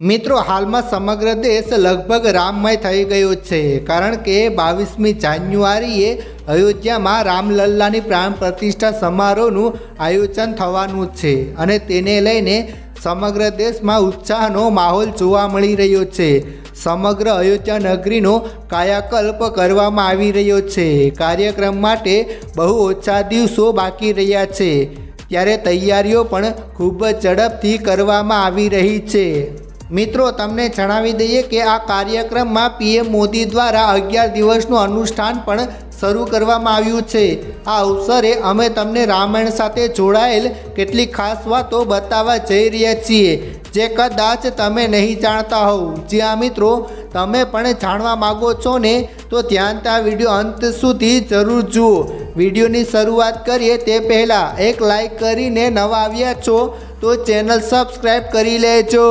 મિત્રો, હાલમાં સમગ્ર દેશ લગભગ રામમય થઈ ગયો છે, કારણ કે બાવીસમી જાન્યુઆરીએ અયોધ્યામાં રામલલ્લાની પ્રાણ પ્રતિષ્ઠા સમારોહનું આયોજન થવાનું છે અને તેને લઈને સમગ્ર દેશમાં ઉત્સાહનો માહોલ જોવા મળી રહ્યો છે. સમગ્ર અયોધ્યા નગરીનો કાયાકલ્પ કરવામાં આવી રહ્યો છે. કાર્યક્રમ માટે બહુ ઓછા દિવસો બાકી રહ્યા છે. ત્યારે તૈયારીઓ પણ ખૂબ જ ઝડપથી કરવામાં આવી રહી છે. મિત્રો, તમને જણાવી દઈએ કે આ કાર્યક્રમમાં પીએમ મોદી દ્વારા અગિયાર દિવસનું અનુષ્ઠાન પણ શરૂ કરવામાં આવ્યું છે. આ અવસરે અમે તમને રામાયણ સાથે જોડાયેલ કેટલીક ખાસ વાતો બતાવવા જઈ રહ્યા છીએ, જે કદાચ તમે નહીં જાણતા હોવ. જ્યાં મિત્રો, તમે પણ જાણવા માગો છો ને, તો ધ્યાનતા વીડિયો અંત સુધી જરૂર જુઓ. વિડીયોની શરૂઆત કરીએ તે પહેલાં એક લાઈક કરીને નવા આવ્યા છો, તો ચેનલ સબસ્ક્રાઈબ કરી લેજો.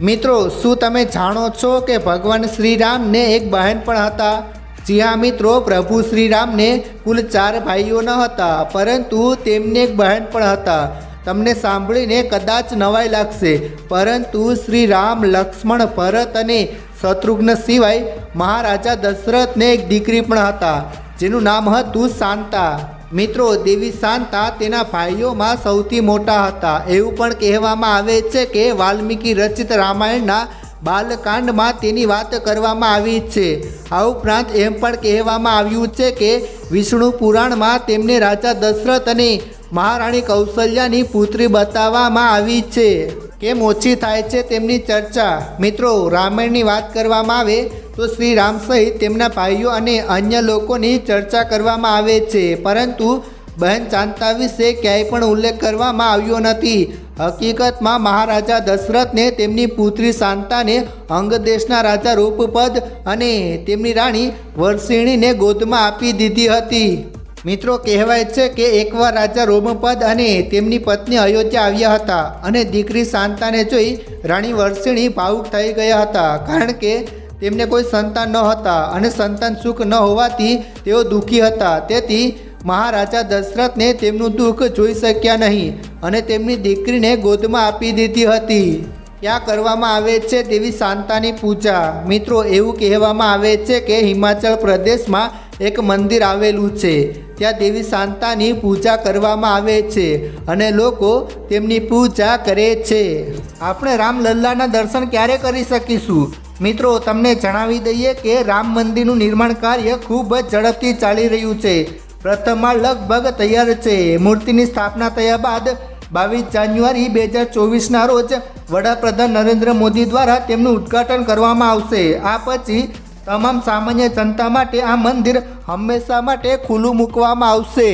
મિત્રો, શું તમે જાણો છો કે ભગવાન શ્રીરામને એક બહેન પણ હતા? જી હા મિત્રો, પ્રભુ શ્રીરામને કુલ ચાર ભાઈઓ ન હતા, પરંતુ તેમને એક બહેન પણ હતા. તમને સાંભળીને કદાચ નવાઈ લાગશે, પરંતુ શ્રી રામ લક્ષ્મણ, ભરત અને શત્રુઘ્ન સિવાય મહારાજા દશરથને એક દીકરી પણ હતા, જેનું નામ હતું શાંતા. મિત્રો, દેવી શાંતા તેના ભાઈઓમાં સૌથી મોટા હતા. એવું પણ કહેવામાં આવે છે કે વાલ્મીકી રચિત રામાયણના બાલકાંડમાં તેની વાત કરવામાં આવી છે. આ ઉપરાંત એમ પણ કહેવામાં આવ્યું છે કે વિષ્ણુ પુરાણમાં તેમને રાજા દશરથ અને મહારાણી કૌશલ્યાની પુત્રી બતાવવામાં આવી છે. કેમ ઓછી થાય છે તેમની ચર્ચા? મિત્રો, રામાયણની વાત કરવામાં આવે તો શ્રી રામ સહિત તેમના ભાઈઓ અને અન્ય લોકોની ચર્ચા કરવામાં આવે છે. પરંતુ બહેન ચાંતા વિશે ક્યાંય પણ ઉલ્લેખ કરવામાં આવ્યો નથી. હકીકતમાં મહારાજા દશરથને તેમની પુત્રી શાંતાને અંગદેશના રાજા રૂપપદ અને તેમની રાણી વર્ષિણીને ગોદમાં આપી દીધી હતી. મિત્રો, કહેવાય છે કે એકવાર રાજા રોમપદ અને તેમની પત્ની અયોધ્યા આવ્યા હતા અને દીકરી શાંતાને જોઈ રાણી વર્ષિણી ભાવુક થઈ ગયા હતા. કારણ કે તેમને કોઈ સંતાન ન હતા અને સંતાન સુખ ન હોવાથી તેઓ દુઃખી હતા. તેથી મહારાજા દશરથને તેમનું દુઃખ જોઈ શક્યા નહીં અને તેમની દીકરીને ગોદમાં આપી દીધી હતી. ત્યાં કરવામાં આવે છે તેવી શાંતાની પૂજા? મિત્રો, એવું કહેવામાં આવે છે કે હિમાચલ પ્રદેશમાં એક મંદિર આવેલું છે. ત્યાં દેવી શાંતાની પૂજા કરવામાં આવે છે અને લોકો તેમની પૂજા કરે છે. આપણે રામલલ્લાના દર્શન ક્યારે કરી શકીશું? મિત્રો, તમને જણાવી દઈએ કે રામ મંદિરનું નિર્માણ કાર્ય ખૂબ જ ઝડપથી ચાલી રહ્યું છે. પ્રથમમાં લગભગ તૈયાર છે. મૂર્તિની સ્થાપના થયા બાદ બાવીસ જાન્યુઆરી બે હજાર ચોવીસના રોજ વડાપ્રધાન નરેન્દ્ર મોદી દ્વારા તેમનું ઉદ્ઘાટન કરવામાં આવશે. આ પછી તમામ સામાન્ય જનતા માટે આ મંદિર હંમેશા માટે ખુલ્લું મૂકવામાં આવશે.